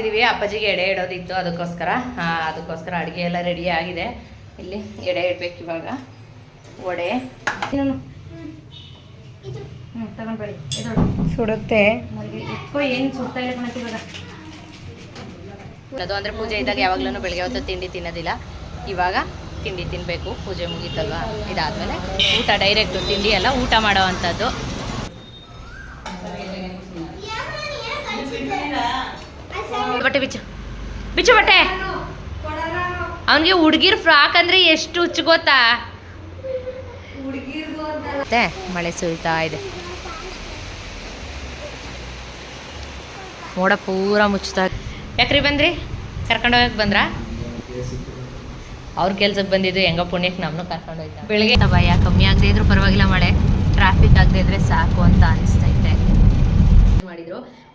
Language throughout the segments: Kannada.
ಇದೀವಿ ಅಪ್ಪಾಜಿಗೆ ಎಡೆ ಇಡೋದಿತ್ತು ಅದಕ್ಕೋಸ್ಕರ. ಹಾಂ ಅದಕ್ಕೋಸ್ಕರ ಅಡುಗೆ ಎಲ್ಲ ರೆಡಿ ಆಗಿದೆ. ಇಲ್ಲಿ ಎಡೆ ಇಡ್ಬೇಕು ಇವಾಗ. ವಡೆ. ಹ್ಞೂ ತಗೊಂಡ್ಬೇಡಿ ಸುಡುತ್ತೆ. ಇಟ್ಕೋ ಏನು ಸುಡ್ತಾ ಇಲ್ಲ ಕಣಕ್ಕೆ ಇವಾಗ. ಅದು ಅಂದರೆ ಪೂಜೆ ಇದ್ದಾಗ ಯಾವಾಗ್ಲೂ ಬೆಳಗ್ಗೆ ಹೊತ್ತು ತಿಂಡಿ ತಿನ್ನೋದಿಲ್ಲ. ಇವಾಗ ತಿಂಡಿ ತಿನ್ನಬೇಕು ಪೂಜೆ ಮುಗೀತಲ್ವಾ? ಇದಾದಮೇಲೆ ಊಟ ಡೈರೆಕ್ಟ್ ತಿಂಡಿ ಎಲ್ಲ ಊಟ ಮಾಡೋ ಅಂಥದ್ದು. ಬಟ್ಟೆ ಬಿಚ್ಚು. ಬಿಚ್ಚು ಬಟ್ಟೆ. ಅವನಿಗೆ ಹುಡುಗಿರ್ ಫ್ರಾಕ್ ಅಂದ್ರೆ ಎಷ್ಟು ಹುಚ್ಚು ಗೊತ್ತಾ? ಮತ್ತೆ ಮಳೆ ಸುರಿತಾ ಇದೆ. ಮೋಡ ಪೂರ ಮುಚ್ಚುತ್ತಾ ಯಾಕ್ರಿ ಬಂದ್ರಿ? ಕರ್ಕೊಂಡು ಹೋಗಕ್ಕೆ ಬಂದ್ರಾ? ಅವ್ರ ಕೆಲ್ಸಕ್ಕೆ ಬಂದಿದ್ದು ಹೆಂಗ ಪುಣ್ಯಕ್ಕೆ ಕರ್ಕೊಂಡು ಹೋಯ್ತಾ. ಬೆಳಿಗ್ಗೆ ಭಯ ಕಮ್ಮಿ ಆಗದೆ ಇದ್ರು ಪರವಾಗಿಲ್ಲ ಮಳೆ. ಟ್ರಾಫಿಕ್ ಆಗದೆ ಇದ್ರೆ ಸಾಕು ಅಂತ ಅನಿಸ್ತೈತೆ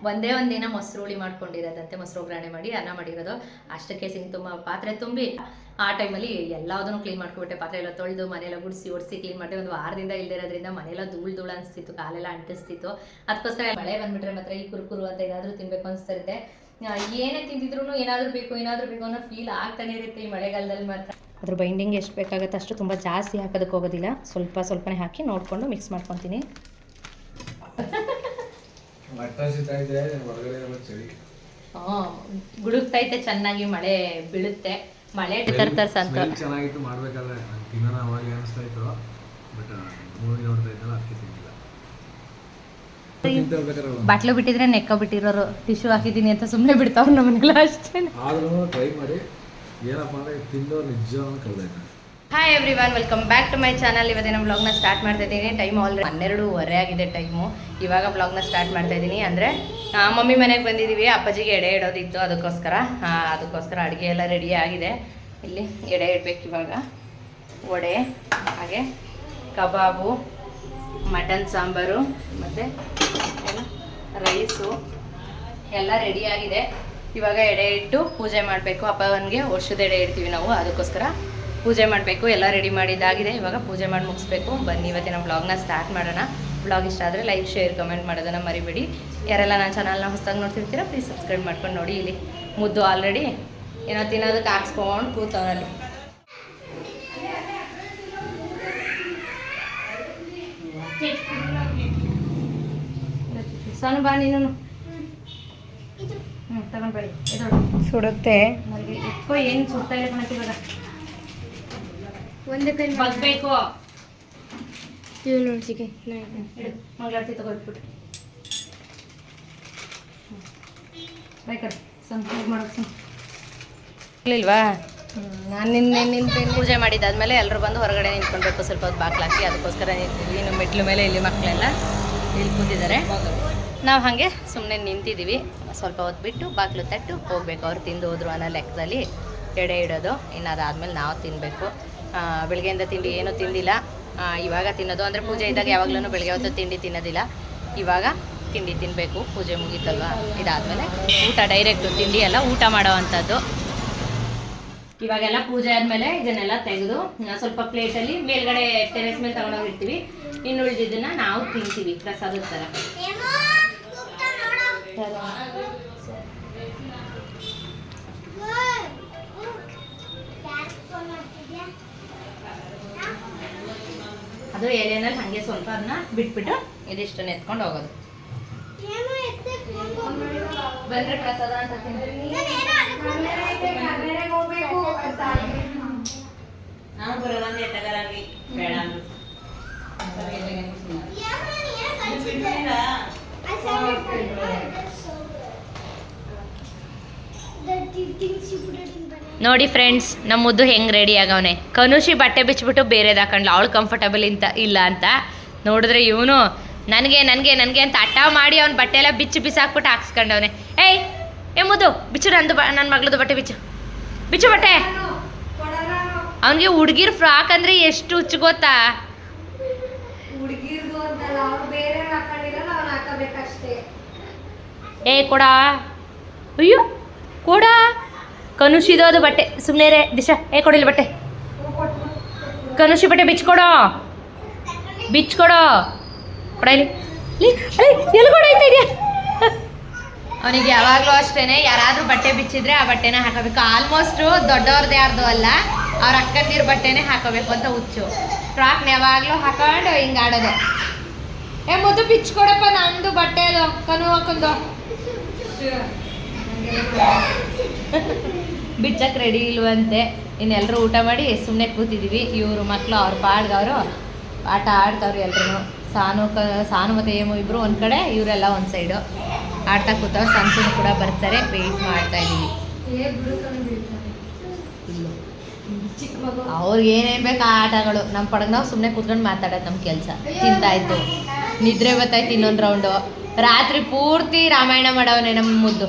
ಒಂದೇ ಒಂದ್ ದಿನ ಮೊಸರು ಹುಳಿ ಮಾಡ್ಕೊಂಡಿರೋದಂತೆ, ಮೊಸರು ಒಗ್ಗರಣೆ ಮಾಡಿ ಅನ್ನ ಮಾಡಿರೋದು. ಅಷ್ಟಕ್ಕೆ ಸಿಂಗ್ ತುಂಬ ಪಾತ್ರೆ ತುಂಬಿ, ಆ ಟೈಮಲ್ಲಿ ಎಲ್ಲದನ್ನು ಕ್ಲೀನ್ ಮಾಡ್ಕೊಬಿಟ್ಟೆ. ಪಾತ್ರೆ ಎಲ್ಲ ತೊಳೆದು, ಮನೆಯೆಲ್ಲ ಗುಡಿಸಿ, ಒಡಿಸಿ ಕ್ಲೀನ್ ಮಾಡಿ ಒಂದು ವಾರದಿಂದ ಇಲ್ದಿರೋದ್ರಿಂದ ಮನೆಯೆಲ್ಲ ಧೂಳು ಧೂಳು ಅನಿಸ್ತಿತ್ತು, ಕಾಲೆಲ್ಲ ಅಂಟಿಸ್ತಿತ್ತು. ಅದಕ್ಕೋಸ್ಕರ ಮಳೆ ಬಂದ್ಬಿಟ್ರೆ ಮಾತ್ರ ಈ ಕುರುಕುರು ಅಂತ ಏನಾದರೂ ತಿನ್ಬೇಕು ಅನಿಸ್ತಿರುತ್ತೆ. ಏನೇ ತಿಂದಿದ್ರು ಏನಾದರೂ ಬೇಕು ಏನಾದರೂ ಬೇಕು ಅನ್ನೋ ಫೀಲ್ ಆಗ್ತಾನೆ ಇರುತ್ತೆ ಈ ಮಳೆಗಾಲದಲ್ಲಿ ಮಾತ್ರ. ಅದ್ರ ಬೈಂಡಿಂಗ್ ಎಷ್ಟು ಬೇಕಾಗುತ್ತೆ ಅಷ್ಟು ತುಂಬ ಜಾಸ್ತಿ ಹಾಕೋದಕ್ಕೆ ಹೋಗೋದಿಲ್ಲ. ಸ್ವಲ್ಪ ಸ್ವಲ್ಪನೇ ಹಾಕಿ ನೋಡಿಕೊಂಡು ಮಿಕ್ಸ್ ಮಾಡ್ಕೊತೀನಿ. ಮಟ್ಟ ಸಿಗ್ತಾ ಇದೆ ಹೊರಗಡೆ ಚಳಿ ಗುಡುಗ್ತೈತೆ ಚೆನ್ನಾಗಿ ಮಳೆ ಬೀಳುತ್ತೆ. ಮಳೆ ತರ್ತಾರೆ ಸಂತ ಚೆನ್ನಾಗಿತ್ತು ಮಾಡ್ಬೇಕಾದ್ರೆ ತಿನ್ನೋಣ ಅವಾಗ ಅನಿಸ್ತಾ ಇತ್ತು ಬಟ್ ಮೂವಿ ನೋಡ್ತಾ ಇದ್ದಲ್ಲ ಅದಕ್ಕೆ ತಿಂದಿಲ್ಲ. ಬಾಟ್ಲು ಬಿಟ್ಟಿದ್ರೆ ನೆಕ್ಕ ಬಿಟ್ಟಿರೋರು. ಟಿಶ್ಯೂ ಹಾಕಿದೀನಿ ಅಂತ ಸುಮ್ಮನೆ ಬಿಡ್ತಾವ್ರು ನಮ್ಮನೆಲ್ಲ ಅಷ್ಟೇ. ಆದ್ರೂ ಟ್ರೈ ಮಾಡಿ. ಏನಪ್ಪ ಅಂದ್ರೆ ತಿಂದವ್ರು ನಿಜ ಕಳ್ದೈತೆ hi everyone welcome back to my channel ಇವತ್ತಿನ ಬ್ಲಾಗ್ನ ಸ್ಟಾರ್ಟ್ ಮಾಡ್ತಾ ಇದ್ದೀನಿ. ಟೈಮ್ ಆಲ್ರೆಡಿ ಹನ್ನೆರಡೂವರೆ ಆಗಿದೆ ಟೈಮು ಇವಾಗ ಬ್ಲಾಗ್ನ ಸ್ಟಾರ್ಟ್ ಮಾಡ್ತಾ ಇದ್ದೀನಿ. ಅಂದರೆ ಮಮ್ಮಿ ಮನೆಗೆ ಬಂದಿದ್ದೀವಿ ಅಪ್ಪಾಜಿಗೆ ಎಡೆ ಇಡೋದಿತ್ತು ಅದಕ್ಕೋಸ್ಕರ. ಅದಕ್ಕೋಸ್ಕರ ಅಡುಗೆ ಎಲ್ಲ ರೆಡಿ ಆಗಿದೆ. ಇಲ್ಲಿ ಎಡೆ ಇಡಬೇಕು ಇವಾಗ. ವಡೆ, ಹಾಗೆ ಕಬಾಬು, ಮಟನ್ ಸಾಂಬಾರು, ಮತ್ತು ರೈಸು ಎಲ್ಲ ಆಗಿದೆ. ಇವಾಗ ಎಡೆ ಇಟ್ಟು ಪೂಜೆ ಮಾಡಬೇಕು. ಅಪ್ಪವನಿಗೆ ವರ್ಷದ ಎಡೆ ಇಡ್ತೀವಿ ನಾವು. ಅದಕ್ಕೋಸ್ಕರ ಪೂಜೆ ಮಾಡಬೇಕು ಎಲ್ಲ ರೆಡಿ ಮಾಡಿದ್ದಾಗಿದೆ. ಇವಾಗ ಪೂಜೆ ಮಾಡಿ ಮುಗಿಸ್ಬೇಕು. ಬನ್ನಿ ಇವತ್ತಿನ ವ್ಲಾಗ್ನ ಸ್ಟಾರ್ಟ್ ಮಾಡೋಣ. ವ್ಲಾಗ್ ಇಷ್ಟ ಆದರೆ ಲೈಕ್ ಶೇರ್ ಕಮೆಂಟ್ ಮಾಡೋದನ್ನು ಮರಿಬೇಡಿ. ಯಾರೆಲ್ಲ ನನ್ನ ಚಾನಲ್ನ ಹೊಸದಾಗಿ ನೋಡ್ತಿರ್ತೀರ ಪ್ಲೀಸ್ ಸಬ್ಸ್ಕ್ರೈಬ್ ಮಾಡ್ಕೊಂಡು ನೋಡಿ. ಇಲ್ಲಿ ಮುದ್ದು ಆಲ್ರೆಡಿ ಏನೋ ತಿನ್ನೋದಕ್ಕೆ ಹಾಕ್ಸ್ಕೊಂಡು ಕೂತವನಲ್ಲಿ. ಸಣ್ಣ ಬಾ ನೀನು. ಹ್ಞೂ ತಗೊಂಡ್ಬೇಡಿ ಸುಡುತ್ತೆ. ಏನು ಸುಡ್ತಾ ಇಲ್ಲ ಕಣಕ್ಕೆ ಇವಾಗ. ಒಂದೇ ಕೈ ಬಗ್ಬೇಕು. ಇವು ಮಂಗಳಾರತಿ ಇಲ್ವಾ ನಾನು ನಿನ್ನೆ ನಿಂತೇನೆ ಪೂಜೆ ಮಾಡಿದ್ದಾದ್ಮೇಲೆ ಎಲ್ಲರೂ ಬಂದು ಹೊರಗಡೆ ನಿಂತ್ಕೊಳ್ಬೇಕು ಸ್ವಲ್ಪ ಹೊತ್ತು ಬಾಕ್ಲಾಕಿ ಅದಕ್ಕೋಸ್ಕರ ಇನ್ನು ಮೆಟ್ಲು ಮೇಲೆ ಇಲ್ಲಿ ಮಕ್ಕಳೆಲ್ಲ ಇಲ್ಲಿ ಕೂತಿದ್ದಾರೆ. ನಾವು ಹಾಗೆ ಸುಮ್ಮನೆ ನಿಂತಿದ್ದೀವಿ. ಸ್ವಲ್ಪ ಹೊತ್ತು ಬಿಟ್ಟು ಬಾಗಿಲು ತಟ್ಟು ಹೋಗ್ಬೇಕು. ಅವ್ರು ತಿಂದು ಹೋದ್ರು ಅನ್ನೋ ಲೆಕ್ಕದಲ್ಲಿ ಎಡೆ ಇಡೋದು. ಇನ್ನು ಅದಾದ್ಮೇಲೆ ನಾವು ತಿನ್ನಬೇಕು ಬೆಳಗ್ಗೆಯಿಂದ ತಿಂಡಿ ಏನೂ ತಿಂದಿಲ್ಲ. ಇವಾಗ ತಿನ್ನೋದು ಅಂದರೆ ಪೂಜೆ ಇದ್ದಾಗ ಯಾವಾಗಲೂ ಬೆಳಗ್ಗೆ ಹೊತ್ತು ತಿಂಡಿ ತಿನ್ನೋದಿಲ್ಲ. ಇವಾಗ ತಿಂಡಿ ತಿನ್ನಬೇಕು ಪೂಜೆ ಮುಗೀತಲ್ವಾ? ಇದಾದಮೇಲೆ ಊಟ ಡೈರೆಕ್ಟು ತಿಂಡಿ ಎಲ್ಲ ಊಟ ಮಾಡೋವಂಥದ್ದು. ಇವಾಗೆಲ್ಲ ಪೂಜೆ ಆದ್ಮೇಲೆ ಇದನ್ನೆಲ್ಲ ತೆಗೆದು ಸ್ವಲ್ಪ ಪ್ಲೇಟಲ್ಲಿ ಮೇಲ್ಗಡೆ ಟೆರೆಸ್ ಮೇಲೆ ತಗೊಂಡೋಗಿರ್ತೀವಿ. ಇನ್ನು ಉಳಿದಿದ್ದನ್ನ ನಾವು ತಿಂತೀವಿ ಪ್ರಸಾದದ ಥರ. ಅದು ಎಲೆನಲ್ಲಿ ಹಾಗೆ ಸ್ವಲ್ಪ ಅದನ್ನ ಬಿಟ್ಬಿಟ್ಟು ಇದಿಷ್ಟನ್ನ ಎತ್ಕೊಂಡು ಹೋಗೋದು. ಬಂದ್ರೆ ಪ್ರಸಾದ ಅಂತ ಬರೋಲ್ಲ ಅಂದ್ರೆ. ಎಟ್ಟಗಾರಾಗಿ ಬೇಡ. ನೋಡಿ ಫ್ರೆಂಡ್ಸ್ ನಮ್ಮದು ಹೆಂಗೆ ಹೆಂಗ್ ರೆಡಿ ಆಗವನೆ? ಕನುಷಿ ಬಟ್ಟೆ ಬಿಚ್ಚಿಬಿಟ್ಟು ಬೇರೆದು ಹಾಕೊಂಡ್ಲ ಅವಳು ಕಂಫರ್ಟಬಲ್ ಇಂತ ಇಲ್ಲ ಅಂತ. ನೋಡಿದ್ರೆ ಇವನು ನನಗೆ ನನಗೆ ನನಗೆ ಅಂತ ಹಠ ಮಾಡಿ ಅವ್ನ ಬಟ್ಟೆ ಎಲ್ಲ ಬಿಚ್ಚು ಬಿಸಾಕ್ಬಿಟ್ಟು ಹಾಕ್ಸ್ಕೊಂಡವನೆ. ಏಯ್ ಏ ಮುದ್ದು ಬಿಚ್ಚು ನಂದು ಬ ನನ್ನ ಮಗಳದು ಬಟ್ಟೆ ಬಿಚ್ಚು. ಬಿಚ್ಚು ಬಟ್ಟೆ. ಅವನಿಗೆ ಹುಡುಗಿರ್ ಫ್ರಾಕ್ ಅಂದರೆ ಎಷ್ಟು ಹುಚ್ಚು ಗೊತ್ತಾ? ಏ ಕೊಡ? ಅಯ್ಯೋ ಕೊಡ? ಕನುಷಿದು ಅದು ಬಟ್ಟೆ. ಸುಮ್ಮನೆ ರೇ ದಿಶಾ ಏ ಕೊಡಿಲ್ಲ ಬಟ್ಟೆ. ಕನುಷಿ ಬಟ್ಟೆ ಬಿಚ್ಕೊಡೋ. ಬಿಚ್ಕೊಡೋ. ಕೊಡಲಿ. ಇದೆಯಾ? ಅವನಿಗೆ ಯಾವಾಗಲೂ ಅಷ್ಟೇನೆ ಯಾರಾದರೂ ಬಟ್ಟೆ ಬಿಚ್ಚಿದ್ರೆ ಆ ಬಟ್ಟೆನ ಹಾಕೋಬೇಕು. ಆಲ್ಮೋಸ್ಟ್ ದೊಡ್ಡವ್ರದ್ದು ಯಾರ್ದು ಅಲ್ಲ ಅವ್ರ ಅಕ್ಕಂದಿರ ಬಟ್ಟೆನೇ ಹಾಕೋಬೇಕು ಅಂತ ಹುಚ್ಚು. ಫ್ರಾಕ್ನ ಯಾವಾಗಲೂ ಹಾಕೊಂಡು ಹಿಂಗೆ ಆಡೋದು. ಏ ಮುದ್ದು ಬಿಚ್ಕೊಡಪ್ಪ ನಂದು ಬಟ್ಟೆ ಅದು ಕನು ಹಾಕೊಂಡು ಬಿಚ್ಚಕ್ಕೆ ರೆಡಿ ಇಲ್ವಂತೆ. ಇನ್ನೆಲ್ಲರೂ ಊಟ ಮಾಡಿ ಸುಮ್ಮನೆ ಕೂತಿದ್ದೀವಿ ಇವರು ಮಕ್ಕಳು ಅವ್ರ ಪಾಡ್ಗವರು ಆಟ ಆಡ್ತಾವ್ರು ಎಲ್ಲರೂ ಸಾನು ಕ, ಸಾನು ಮತ್ತು ಏಮು ಇಬ್ಬರು ಒಂದು ಕಡೆ, ಇವರೆಲ್ಲ ಒಂದು ಸೈಡು ಆಡ್ತಾ ಕೂತವ್ರು ಸಂತೂನು ಕೂಡ ಬರ್ತಾರೆ. ವೆಯ್ಟ್ ಮಾಡ್ತಾ ಇದ್ದೀವಿ ಅವ್ರಿಗೆ ಏನೇನು ಬೇಕು ಆ ಆಟಗಳು. ನಮ್ಮ ಪಡಗ ನಾವು ಸುಮ್ಮನೆ ಕೂತ್ಕೊಂಡು ಮಾತಾಡೋದು ನಮ್ಮ ಕೆಲಸ. ತಿಂತಾಯ್ತು ನಿದ್ರೆ ಬರ್ತಾಯ್ತು ಇನ್ನೊಂದು ರೌಂಡು ರಾತ್ರಿ ಪೂರ್ತಿ ರಾಮಾಯಣ ಮಾಡವನೇ ನಮ್ಮ ಮುದ್ದು.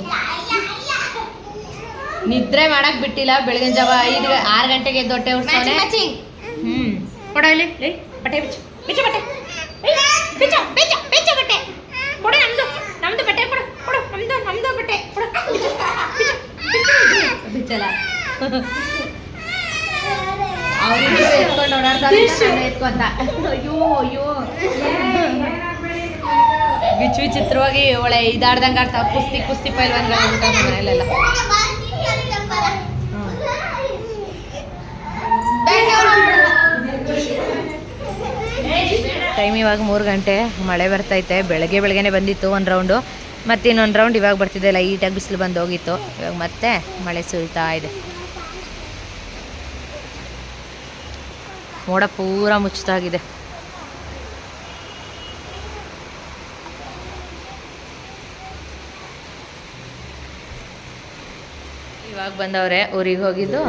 ನಿದ್ರೆ ಮಾಡಕ್ ಬಿಟ್ಟಿಲ್ಲ ಬೆಳಗಿನ ಜಾವ ಐದು ಆರು ಗಂಟೆಗೆ ದೊಡ್ಡ ಉಡ್ಸೋನೆ ಹ್ಮ್. ಕೊಡ ಇಲ್ಲಿ ಲೇ, ಬಟ್ಟೆ ಬಿಚ್ಚು ಬಿಚ್ಚು ಬಟ್ಟೆ. ಬಿಚ್ಚು ಬಿಚ್ಚು ಬಿಚ್ಚು ಬಟ್ಟೆ. ಕೊಡು ನಮ್ದು ನಮ್ದು ಬಟ್ಟೆ ಕೊಡು ಕೊಡು ನಮ್ದು ನಮ್ದು ಬಟ್ಟೆ. ಕೊಡು ಬಿಚ್ಚು ಬಿಚ್ಚು ಬಿಚ್ಚು. ಬಿಚ್ಚಲ್ಲ. ಅವ್ರಿಗೆ ಎತ್ಕೊಂಡು ಓಡಾಡ್ತಾರೆ ಎತ್ಕೊಂತ. ಅಯ್ಯೋ ಅಯ್ಯೋ. ವಿಚ್ ವಿಚಿತ್ರವಾಗಿ ಒಳ್ಳೆ ಇದಾಡ್ದಂಗೆ ಆಡ್ತಾವ ಕುಸ್ತಿ ಕುಸ್ತಿ ಪೈಲ್ವಾನ್ಗಳು ಮನೆಯಲ್ಲೆಲ್ಲ. ಟೈಮ್ ಇವಾಗ ಮೂರು ಗಂಟೆ. ಮಳೆ ಬರ್ತೈತೆ. ಬೆಳಗ್ಗೆ ಬೆಳಗ್ಗೆನೆ ಬಂದಿತ್ತು ಒಂದು ರೌಂಡು ಮತ್ತೆ ಇನ್ನೊಂದು ರೌಂಡ್ ಇವಾಗ ಬರ್ತಿದೆ. ಲೈಟಾಗಿ ಬಿಸಿಲು ಬಂದು ಹೋಗಿತ್ತು. ಇವಾಗ ಮತ್ತೆ ಮಳೆ ಸುರಿತಾ ಇದೆ. ಮೋಡ ಪೂರ ಮುಚ್ಚಿತಾಗಿದೆ ಇವಾಗ ಬಂದವ್ರೆ, ಊರಿಗೆ ಹೋಗಿದ್ದು.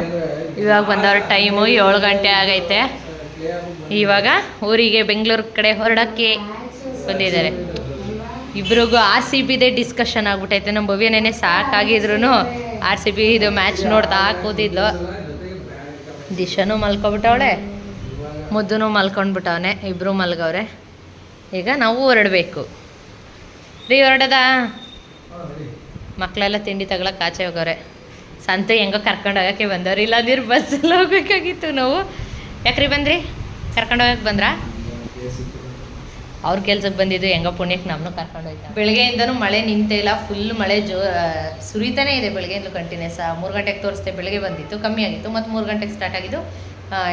ಇವಾಗ ಬಂದವ್ರ ಟೈಮು ಏಳು ಗಂಟೆ ಆಗೈತೆ. ಇವಾಗ ಊರಿಗೆ ಬೆಂಗಳೂರು ಕಡೆ ಹೊರಡಕ್ಕೆ ಬಂದಿದ್ದಾರೆ. ಇಬ್ರಿಗೂ ಆರ್ ಸಿ ಬಿದೇ ಡಿಸ್ಕಷನ್ ಆಗ್ಬಿಟ್ಟೈತೆ ನಮ್ಮ ಭವ್ಯ ನೆನೆ ಸಾಕಾಗಿದ್ರು ಆರ್ ಸಿ ಬಿ ಇದು ಮ್ಯಾಚ್ ನೋಡ್ತಾ ಕೂತಿದ್ಲು. ದಿಶನು ಮಲ್ಕೊಬಿಟ್ಟವಳೆ, ಮುದ್ದುನು ಮಲ್ಕೊಂಡ್ಬಿಟ್ಟವನೆ ಇಬ್ಬರು ಮಲ್ಗವ್ರೆ. ಈಗ ನಾವು ಹೊರಡಬೇಕು. ರೀ, ಹೊರಡದ? ಮಕ್ಕಳೆಲ್ಲ ತಿಂಡಿ ತಗೊಳಕ್ಕೆ ಆಚೆ ಹೋಗವ್ರೆ. ಸಂತೆ ಹೆಂಗೋ ಕರ್ಕೊಂಡು ಹೋಗೋಕ್ಕೆ ಬಂದವ್ರು. ಇಲ್ಲಾಂದ್ರೆ ಬಸ್ಸಲ್ಲಿ ಹೋಗ್ಬೇಕಾಗಿತ್ತು ನಾವು. ಯಾಕ್ರಿ ಬಂದ್ರಿ? ಕರ್ಕೊಂಡು ಹೋಗಕ್ಕೆ ಬಂದ್ರಾ? ಅವ್ರ ಕೆಲ್ಸಕ್ಕೆ ಬಂದಿದ್ದು ಹೆಂಗೋ ಪುಣ್ಯಕ್ಕೆ ನಮ್ಮನ್ನು ಕರ್ಕೊಂಡು ಹೋಯ್ತಾ. ಬೆಳಗ್ಗೆಯಿಂದನೂ ಮಳೆ ನಿಂತೇ ಇಲ್ಲ ಫುಲ್ ಮಳೆ ಜೋ ಸುರಿತಾನೇ ಇದೆ ಬೆಳಗ್ಗೆಯಿಂದಲೂ ಕಂಟಿನ್ಯೂಸ್ ಮೂರು ಗಂಟೆಗೆ ತೋರಿಸ್ದೆ ಬೆಳಗ್ಗೆ ಬಂದಿತ್ತು, ಕಮ್ಮಿ ಆಗಿತ್ತು, ಮತ್ತು ಮೂರು ಗಂಟೆಗೆ ಸ್ಟಾರ್ಟ್ ಆಗಿದ್ದು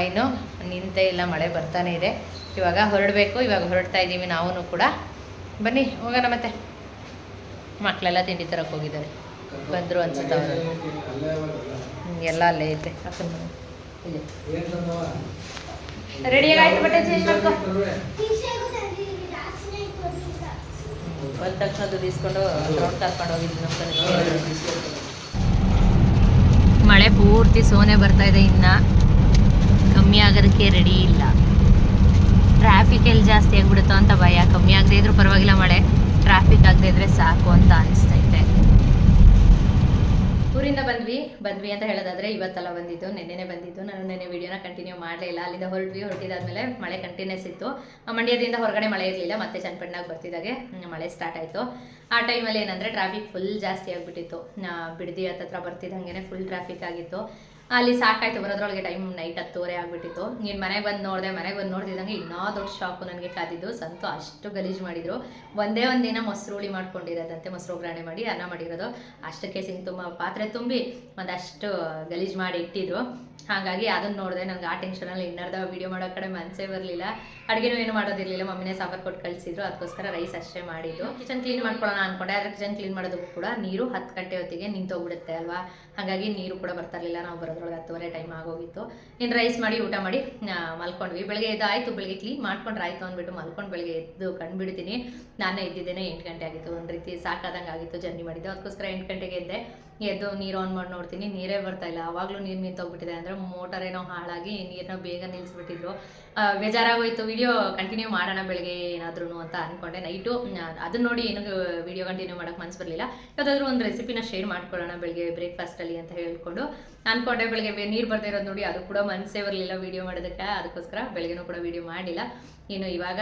ಇನ್ನು ನಿಂತೇ ಇಲ್ಲ, ಮಳೆ ಬರ್ತಾನೆ ಇದೆ. ಇವಾಗ ಹೊರಡಬೇಕು, ಇವಾಗ ಹೊರಡ್ತಾ ಇದ್ದೀವಿ ನಾವೂ ಕೂಡ. ಬನ್ನಿ, ಹೋಗೋಣ ಮತ್ತೆ. ಮಕ್ಕಳೆಲ್ಲ ತಿಂಡಿ ತರಕ್ಕೆ ಹೋಗಿದ್ದಾರೆ. ಬಂದರು ಅನ್ಸುತ್ತೆ ಅವರು ಎಲ್ಲ ಅಲ್ಲೇ ಐತೆ ಅಕ್ಕನ ಮನೆ. ಇದೆ ರೆಡಿಯಾಗಿ ಆಯ್ತು ಬಟ್ಟೆ ಚೇಂಜ್ ಮಾಡ್ಕೊ. ಬಂದ ತಕ್ಷಣ ದುಡ್ಡು ಇಸ್ಕೊಂಡು ರೌಂಡ್ ಹೋಗಿದ್ವಿ ನಮ್ಮ ಮಳೆ ಪೂರ್ತಿ ಸೋನೆ ಬರ್ತಾ ಇದೆ ಇನ್ನ. ಕಮ್ಮಿ ಆಗೋದಕ್ಕೆ ರೆಡಿ ಇಲ್ಲ. ಟ್ರಾಫಿಕ್ ಎಲ್ಲಿ ಜಾಸ್ತಿ ಆಗ್ಬಿಡುತ್ತೋ ಅಂತ ಭಯ. ಕಮ್ಮಿ ಆಗದೆ ಇದ್ರೂ ಪರವಾಗಿಲ್ಲ ಮಳೆ. ಟ್ರಾಫಿಕ್ ಆಗದೆ ಇದ್ರೆ ಸಾಕು ಅಂತ ಅನಿಸ್ತೈತೆ. ಊರಿಂದ ಬಂದ್ವಿ ಬಂದ್ವಿ ಅಂತ ಹೇಳೋದಾದ್ರೆ ಇವತ್ತೆಲ್ಲ ಬಂದಿದ್ದು, ನೆನ್ನೆನೆ ಬಂದಿದ್ದು. ನಾನು ನೆನ್ನೆ ವಿಡಿಯೋನ ಕಂಟಿನ್ಯೂ ಮಾಡಲಿಲ್ಲ ಅಲ್ಲಿಂದ ಹೊರಟ್ವಿ, ಹೊರಟಿದಾದ್ಮೇಲೆ ಮಳೆ ಕಂಟಿನ್ಯೂಸ್ ಇತ್ತು. ಮಂಡ್ಯದಿಂದ ಹೊರಗಡೆ ಮಳೆ ಇರಲಿಲ್ಲ, ಮತ್ತೆ ಚನ್ನಪಟ್ಟಣಾಗ ಬರ್ತಿದ್ದಾಗೆ ಮಳೆ ಸ್ಟಾರ್ಟ್ ಆಯಿತು. ಆ ಟೈಮಲ್ಲಿ ಏನಂದರೆ ಟ್ರಾಫಿಕ್ ಫುಲ್ ಜಾಸ್ತಿ ಆಗಿಬಿಟ್ಟಿತ್ತು. ಬಿಡದಿ ಹತ್ತತ್ರ ಬರ್ತಿದ್ದಂಗೆ ಫುಲ್ ಟ್ರಾಫಿಕ್ ಆಗಿತ್ತು. ಅಲ್ಲಿ ಸಾಕಾಯ್ತು ಬರೋದ್ರೊಳಗೆ ಟೈಮ್ ನೈಟ್ ಹತ್ತುವರೆ ಆಗ್ಬಿಟ್ಟಿತ್ತು. ನೀನು ಮನೆಗೆ ಬಂದು ನೋಡಿದೆ ಮನೆಗೆ ಬಂದು ನೋಡ್ತಿದ್ದಂಗೆ ಇನ್ನೂ ದೊಡ್ಡ ಶಾಕು ನನಗೆ ಕಾದಿದ್ದು. ಸಂತು ಅಷ್ಟು ಗಲೀಜು ಮಾಡಿದ್ರು. ಒಂದೇ ಒಂದು ದಿನ ಮೊಸರು ಹುಳಿ ಮಾಡ್ಕೊಂಡಿರೋದಂತೆ ಮೊಸರು ಒಗ್ಗರಣೆ ಮಾಡಿ ಅನ್ನ ಮಾಡಿರೋದು. ಅಷ್ಟಕ್ಕೆ ಸಿಂಗ್ ತುಂಬ ಪಾತ್ರೆ ತುಂಬಿ ಒಂದಷ್ಟು ಗಲೀಜು ಮಾಡಿ ಇಟ್ಟಿದ್ರು. ಹಾಗಾಗಿ ಅದನ್ನ ನೋಡಿದೆ ನನಗೆ ಆ ಟೆನ್ಷನಲ್ಲಿ ಇನ್ನರ್ಧ ವೀಡಿಯೋ ಮಾಡೋ ಕಡೆ ಮನಸ್ಸೇ ಬರಲಿಲ್ಲ. ಅಡುಗೆನೂ ಏನು ಮಾಡೋದಿರಲಿಲ್ಲ. ಮಮ್ಮಿನೇ ಸಾಂಬಾರು ಕೊಟ್ಟು ಕಳಿಸಿದ್ರು. ಅದಕ್ಕೋಸ್ಕರ ರೈಸ್ ಅಷ್ಟೇ ಮಾಡಿದ್ದು. ಕಿಚನ್ ಕ್ಲೀನ್ ಮಾಡ್ಕೊಳ್ಳೋಣ ಅಂದ್ಕೊಂಡೆ ಆದರೆ ಕಿಚನ್ ಕ್ಲೀನ್ ಮಾಡೋದಕ್ಕೂ ಕೂಡ ನೀರು ಹತ್ತು ಗಂಟೆ ಹೊತ್ತಿಗೆ ನಿಂತೋಗ್ಬಿಡುತ್ತೆ ಅಲ್ವಾ? ಹಾಗಾಗಿ ನೀರು ಕೂಡ ಬರ್ತಾ ಇರಲಿಲ್ಲ. ನಾವು ಬರೋದ್ರೊಳಗೆ ಹತ್ತುವರೆ ಟೈಮ್ ಆಗೋಗಿತ್ತು. ಇನ್ನು ರೈಸ್ ಮಾಡಿ, ಊಟ ಮಾಡಿ ಮಲ್ಕೊಂಡ್ವಿ. ಬೆಳಗ್ಗೆ ಎದ್ದಾಯ್ತು ಬೆಳಗ್ಗೆ ಕ್ಲೀನ್ ಮಾಡ್ಕೊಂಡ್ರೆ ಆಯ್ತು ಅಂದ್ಬಿಟ್ಟು ಮಲ್ಕೊಂಡು ಬೆಳಗ್ಗೆ ಎದ್ದು ಕಂಡುಬಿಡ್ತೀನಿ ನಾನೇ ಇದ್ದಿದ್ದೇನೆ ಎಂಟು ಗಂಟೆ ಆಗಿತ್ತು. ಒಂದು ರೀತಿ ಸಾಕಾದಂಗೆ ಆಗಿತ್ತು ಜರ್ನಿ ಮಾಡಿದ್ದು. ಅದಕ್ಕೋಸ್ಕರ ಎಂಟು ಗಂಟೆಗೆ ಎದ್ದೆ. ಎದ್ದು ನೀರು ಆನ್ ಮಾಡಿ ನೋಡ್ತೀನಿ, ನೀರೇ ಬರ್ತಾ ಇಲ್ಲ. ಆವಾಗಲೂ ನೀರು ನಿಂತೋಗ್ಬಿಟ್ಟಿದೆ ಅಂದರೆ ಮೋಟರ್ ಏನೋ ಹಾಳಾಗಿ ನೀರನ್ನ ಬೇಗ ನಿಲ್ಲಿಸ್ಬಿಟ್ಟಿದ್ರು ಬೇಜಾರಾಗೋಯ್ತು. ವಿಡಿಯೋ ಕಂಟಿನ್ಯೂ ಮಾಡೋಣ ಬೆಳಗ್ಗೆ ಏನಾದ್ರೂ ಅಂತ ಅಂದ್ಕೊಂಡೆ ನೈಟು ಅದನ್ನ ನೋಡಿ ಏನು ವಿಡಿಯೋ ಕಂಟಿನ್ಯೂ ಮಾಡೋಕೆ ಮನ್ಸು ಬರಲಿಲ್ಲ. ಯಾವುದಾದ್ರೂ ಒಂದು ರೆಸಿಪಿನ ಶೇರ್ ಮಾಡ್ಕೊಳ್ಳೋಣ ಬೆಳಗ್ಗೆ ಬ್ರೇಕ್ಫಾಸ್ಟಲ್ಲಿ ಅಂತ ಹೇಳ್ಕೊಂಡು ಅಂದ್ಕೊಂಡೆ ಬೆಳಗ್ಗೆ ನೀರು ಬರ್ದೇ ಇರೋದು ನೋಡಿ ಅದು ಕೂಡ ಮನಸ್ಸೇ ಬರಲಿಲ್ಲ ವಿಡಿಯೋ ಮಾಡೋದಕ್ಕೆ. ಅದಕ್ಕೋಸ್ಕರ ಬೆಳಗ್ಗೆನೂ ಕೂಡ ವಿಡಿಯೋ ಮಾಡಿಲ್ಲ. ಇನ್ನು ಇವಾಗ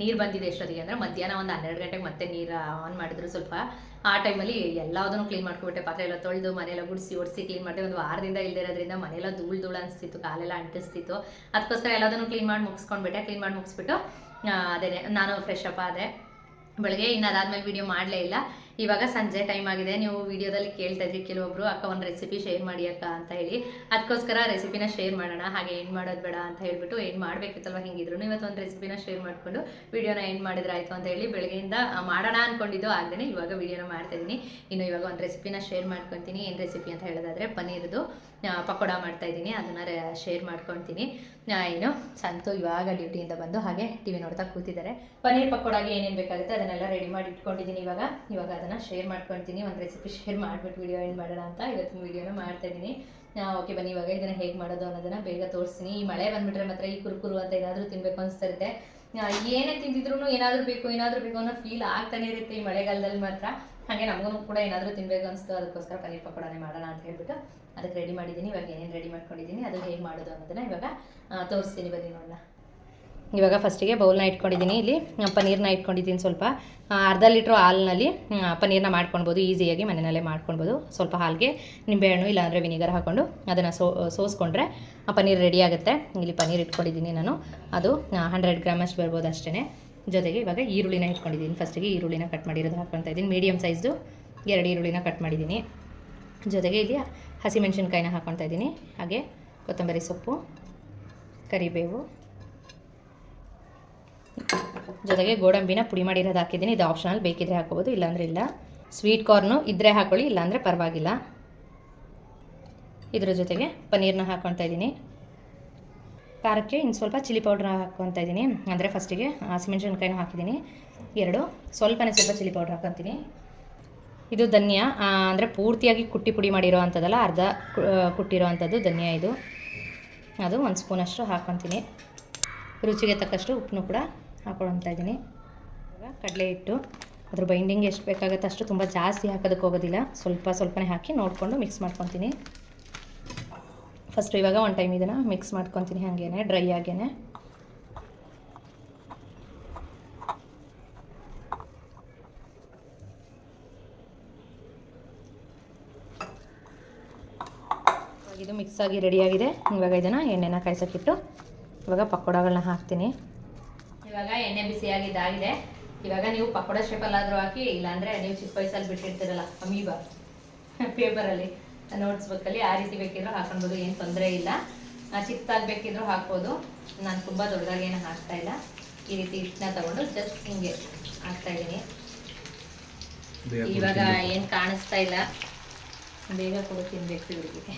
ನೀರು ಬಂದಿದೆ ಎಷ್ಟೊತ್ತಿಗೆ ಅಂದರೆ ಮಧ್ಯಾಹ್ನ ಒಂದು ಹನ್ನೆರಡು ಗಂಟೆಗೆ ಮತ್ತೆ ನೀರು ಆನ್ ಮಾಡಿದ್ರು ಸ್ವಲ್ಪ. ಆ ಟೈಮಲ್ಲಿ ಎಲ್ಲದನ್ನು ಕ್ಲೀನ್ ಮಾಡ್ಕೊಬಿಟ್ಟೆ. ಪಾತ್ರೆ ಎಲ್ಲ ತೊಳೆದು, ಮನೆಯೆಲ್ಲ ಗುಡಿಸಿ, ಒಡಿಸಿ ಕ್ಲೀನ್ ಮಾಡಿದೆ. ಒಂದು ವಾರದಿಂದ ಇಲ್ಲದೆ ಇರೋದ್ರಿಂದ ಮನೆಯೆಲ್ಲ ಧೂಳು ಧೂಳ ಅನಿಸ್ತಿತ್ತು, ಕಾಲೆಲ್ಲ ಅಂಟಿಸ್ತಿತ್ತು. ಅದಕ್ಕೋಸ್ಕರ ಎಲ್ಲದನ್ನು ಕ್ಲೀನ್ ಮಾಡಿ ಮುಗಿಸ್ಕೊಂಡ್ಬಿಟ್ಟೆ. ಕ್ಲೀನ್ ಮಾಡಿ ಮುಗಿಸ್ಬಿಟ್ಟು ಅದೇ ನಾನು ಫ್ರೆಶ್ ಅಪ್ ಆದೆ. ಬೆಳಗ್ಗೆ ಇನ್ನು ಅದಾದ್ಮೇಲೆ ವೀಡಿಯೋ ಮಾಡಲೇ ಇಲ್ಲ. ಇವಾಗ ಸಂಜೆ ಟೈಮ್ ಆಗಿದೆ. ನೀವು ವಿಡಿಯೋದಲ್ಲಿ ಕೇಳ್ತಾ ಇದ್ರಿ, ಕೆಲವೊಬ್ರು, ಅಕ್ಕ, ಒಂದು ರೆಸಿಪಿ ಶೇರ್ ಮಾಡಿ ಅಕ್ಕ ಅಂತ ಹೇಳಿ. ಅದಕ್ಕೋಸ್ಕರ ರೆಸಿಪಿನ ಶೇರ್ ಮಾಡೋಣ, ಹಾಗೆ ಏನು ಮಾಡೋದು ಬೇಡ ಅಂತ ಹೇಳ್ಬಿಟ್ಟು ಏನು ಮಾಡಬೇಕಿತ್ತಲ್ವ ಹಿಂಗಿದ್ರು ಇವತ್ತು ಒಂದು ರೆಸಿಪಿನ ಶೇರ್ ಮಾಡಿಕೊಂಡು ವಿಡಿಯೋನ ಏನು ಮಾಡಿದ್ರೆ ಆಯಿತು ಅಂತ ಹೇಳಿ ಬೆಳಗ್ಗೆಯಿಂದ ಮಾಡೋಣ ಅಂದ್ಕೊಂಡಿದ್ದು ಆಗದೇ ಇವಾಗ ವಿಡಿಯೋನ ಮಾಡ್ತಾ ಇದ್ದೀನಿ. ಇನ್ನು ಇವಾಗ ಒಂದು ರೆಸಿಪಿನ ಶೇರ್ ಮಾಡ್ಕೊತೀನಿ. ಏನು ರೆಸಿಪಿ ಅಂತ ಹೇಳೋದಾದ್ರೆ ಪನ್ನೀರ್ದು ಪಕೋಡ ಮಾಡ್ತಾ ಇದ್ದೀನಿ. ಅದನ್ನು ಶೇರ್ ಮಾಡ್ಕೊತೀನಿ. ಏನು ಸಂತು ಇವಾಗ ಡ್ಯೂಟಿಯಿಂದ ಬಂದು ಹಾಗೆ ಟಿ ವಿ ನೋಡ್ತಾ ಕೂತಿದ್ದಾರೆ. ಪನ್ನೀರ್ ಪಕೋಡಾಗೆ ಏನೇನು ಬೇಕಾಗುತ್ತೆ ಅದನ್ನೆಲ್ಲ ರೆಡಿ ಮಾಡಿ ಇಟ್ಕೊಂಡಿದ್ದೀನಿ ಇವಾಗ. ಇವಾಗ ಅದನ್ನು ಶೇರ್ ಮಾಡ್ಕೊತೀನಿ. ಒಂದು ರೆಸಿಪಿ ಶೇರ್ ಮಾಡಿಬಿಟ್ಟು ವಿಡಿಯೋ ಎಂಡ್ ಮಾಡೋಣ ಅಂತ ಇವತ್ತಿನ ವಿಡಿಯೋನ ಮಾಡ್ತಾ ಇದ್ದೀನಿ. ಓಕೆ ಬನ್ನಿ, ಇವಾಗ ಇದನ್ನು ಹೇಗೆ ಮಾಡೋದು ಅನ್ನೋದನ್ನ ಬೇಗ ತೋರಿಸ್ತೀನಿ. ಈ ಮಳೆ ಬಂದ್ಬಿಟ್ರೆ ಮಾತ್ರ ಈ ಕುರುಕುರು ಅಂತ ಏನಾದರೂ ತಿನ್ಬೇಕು ಅನಿಸ್ತಿರುತ್ತೆ. ಏನೇ ತಿಂದಿದ್ರು ಏನಾದರೂ ಬೇಕು ಏನಾದರೂ ಬೇಕು ಅನ್ನೋ ಫೀಲ್ ಆಗ್ತಾನೆ ಇರುತ್ತೆ ಈ ಮಳೆಗಾಲದಲ್ಲಿ ಮಾತ್ರ. ಹಾಗೆ ನಮಗೂ ಕೂಡ ಏನಾದರೂ ತಿನ್ಬೇಕು ಅನಿಸ್ತು, ಅದಕ್ಕೋಸ್ಕರ ಪನ್ನೀರ್ ಮಾಡೋಣ ಅಂತ ಹೇಳ್ಬಿಟ್ಟು ಅದಕ್ಕೆ ರೆಡಿ ಮಾಡಿದ್ದೀನಿ. ಇವಾಗ ಏನೇನು ರೆಡಿ ಮಾಡ್ಕೊಂಡಿದ್ದೀನಿ, ಅದು ಹೇಗೆ ಮಾಡೋದು ಅನ್ನೋದನ್ನ ಇವಾಗ ತೋರಿಸ್ತೀನಿ. ಬನ್ನಿ ನೋಡೋಣ ಇವಾಗ ಫಸ್ಟಿಗೆ ಬೌಲ್ನ ಇಟ್ಕೊಂಡಿದ್ದೀನಿ. ಇಲ್ಲಿ ಪನ್ನೀರ್ನ ಇಟ್ಕೊಂಡಿದ್ದೀನಿ ಸ್ವಲ್ಪ. ಅರ್ಧ ಲೀಟ್ರ್ ಹಾಲಿನಲ್ಲಿ ಪನ್ನೀರ್ನ ಮಾಡ್ಕೊಳ್ಬೋದು. ಈಸಿಯಾಗಿ ಮನೆಯಲ್ಲೇ ಮಾಡ್ಕೊಳ್ಬೋದು. ಸ್ವಲ್ಪ ಹಾಲಿಗೆ ನಿಂಬೆಹಣ್ಣು, ಇಲ್ಲಾಂದರೆ ವಿನಿಗರ್ ಹಾಕ್ಕೊಂಡು ಅದನ್ನು ಸೋ, ಸೋಸ್ಕೊಂಡ್ರೆ, ಆ, ಪನ್ನೀರ್ ರೆಡಿ ಆಗುತ್ತೆ. ಇಲ್ಲಿ ಪನ್ನೀರ್ ಇಟ್ಕೊಂಡಿದ್ದೀನಿ ನಾನು. ಅದು ಹಂಡ್ರೆಡ್ ಗ್ರಾಮ್ ಅಷ್ಟು ಬರ್ಬೋದು ಅಷ್ಟೇ ಜೊತೆಗೆ ಇವಾಗ ಈರುಳ್ಳಿನ ಇಟ್ಕೊಂಡಿದ್ದೀನಿ. ಫಸ್ಟಿಗೆ ಈರುಳ್ಳಿನ ಕಟ್ ಮಾಡಿರೋದು ಹಾಕ್ಕೊಳ್ತಾ ಇದ್ದೀನಿ. ಮೀಡಿಯಮ್ ಸೈಜ್ದು ಎರಡು ಈರುಳ್ಳಿನ ಕಟ್ ಮಾಡಿದ್ದೀನಿ. ಜೊತೆಗೆ ಇಲ್ಲಿ ಹಸಿಮೆಣಸಿನ್ಕಾಯಿನ ಹಾಕ್ಕೊಳ್ತಾ ಇದ್ದೀನಿ. ಹಾಗೆ ಕೊತ್ತಂಬರಿ ಸೊಪ್ಪು, ಕರಿಬೇವು ಜೊತೆಗೆ ಗೋಡಂಬಿನ ಪುಡಿ ಮಾಡಿರೋದು ಹಾಕಿದ್ದೀನಿ. ಇದು ಆಪ್ಷನಲ್ ಬೇಕಿದ್ರೆ ಹಾಕೋಬೋದು, ಇಲ್ಲಾಂದ್ರೆ ಇಲ್ಲ. ಸ್ವೀಟ್ ಕಾರ್ನು ಇದ್ದರೆ ಹಾಕೊಳ್ಳಿ, ಇಲ್ಲಾಂದರೆ ಪರವಾಗಿಲ್ಲ. ಇದ್ರ ಜೊತೆಗೆ ಪನ್ನೀರ್ನ ಹಾಕ್ಕೊಳ್ತಾ ಇದ್ದೀನಿ. ಖಾರಕ್ಕೆ ಇನ್ನು ಸ್ವಲ್ಪ ಚಿಲ್ಲಿ ಪೌಡ್ರ್ ಹಾಕ್ಕೊತಾ ಇದ್ದೀನಿ. ಅಂದರೆ ಫಸ್ಟಿಗೆ ಹಸಿಮೆಣಸಿನ್ಕಾಯಿನ ಹಾಕಿದ್ದೀನಿ. ಎರಡು, ಸ್ವಲ್ಪನೇ ಸ್ವಲ್ಪ ಚಿಲ್ಲಿ ಪೌಡ್ರ್ ಹಾಕ್ಕೊತೀನಿ ಇದು ಧನ್ಯ. ಅಂದರೆ ಪೂರ್ತಿಯಾಗಿ ಕುಟ್ಟಿ ಪುಡಿ ಮಾಡಿರೋ ಅಂಥದ್ದಲ್ಲ, ಅರ್ಧ ಕುಟ್ಟಿರೋ ಅಂಥದ್ದು ಧನ್ಯ ಇದು. ಅದು ಒಂದು ಸ್ಪೂನಷ್ಟು ಹಾಕ್ಕೊತೀನಿ ರುಚಿಗೆ ತಕ್ಕಷ್ಟು ಉಪ್ಪನ್ನು ಕೂಡ ಹಾಕೊಳ್ತಾ ಇದ್ದೀನಿ. ಇವಾಗ ಕಡಲೆ ಹಿಟ್ಟು. ಅದ್ರ ಬೈಂಡಿಂಗ್ ಎಷ್ಟು ಬೇಕಾಗುತ್ತೆ ಅಷ್ಟು ತುಂಬ ಜಾಸ್ತಿ ಹಾಕೋದಕ್ಕೆ ಹೋಗೋದಿಲ್ಲ. ಸ್ವಲ್ಪ ಸ್ವಲ್ಪನೇ ಹಾಕಿ ನೋಡಿಕೊಂಡು ಮಿಕ್ಸ್ ಮಾಡ್ಕೊತೀನಿ. ಫಸ್ಟ್ ಇವಾಗ ಒಂದು ಟೈಮ್ ಇದನ್ನು ಮಿಕ್ಸ್ ಮಾಡ್ಕೊತೀನಿ ಹಾಗೇನೆ ಡ್ರೈ ಆಗೇನೆ. ಇದು ಮಿಕ್ಸ್ ಆಗಿ ರೆಡಿಯಾಗಿದೆ ಇವಾಗ ಇದನ್ನು ಎಣ್ಣೆನ ಕಾಯಿಸೋಕ್ಕಿಟ್ಟು ಇವಾಗ ಪಕೋಡಗಳನ್ನ ಹಾಕ್ತೀನಿ. ಇವಾಗ ಎಣ್ಣೆ ಬಿಸಿಯಾಗಿದ್ದಾಗಿದೆ ಇವಾಗ ನೀವು ಪಕೋಡ ಆದ್ರೂ ಹಾಕಿ ಇಲ್ಲಾಂದರೆ ನೀವು ಚಿಕ್ಕ ವಯಸ್ಸಲ್ಲಿ ಬಿಟ್ಟಿರ್ತೀರಲ್ಲ ಅಮೀಬಾ ಪೇಪರಲ್ಲಿ ನೋಟ್ಸ್ ಬುಕ್ಕಲ್ಲಿ ಆ ರೀತಿ ಬೇಕಿದ್ರು ಹಾಕೊಳ್ಬೋದು ಏನು ತೊಂದರೆ ಇಲ್ಲ. ಚಿಕ್ಕದಾಗ ಬೇಕಿದ್ರು ಹಾಕ್ಬೋದು. ನಾನು ತುಂಬ ದೊಡ್ಡದಾಗಿ ಏನು ಹಾಕ್ತಾ ಇಲ್ಲ. ಈ ರೀತಿ ಹಿಟ್ಟನ್ನ ತಗೊಂಡು ಜಸ್ಟ್ ಹಿಂಗೆ ಹಾಕ್ತಾ ಇದ್ದೀನಿ. ಇವಾಗ. ಏನು ಕಾಣಿಸ್ತಾ ಇಲ್ಲ. ಬೇಗ ಕೂಡ ತಿನ್ಬೇಕು ಇವರಿಗೆ.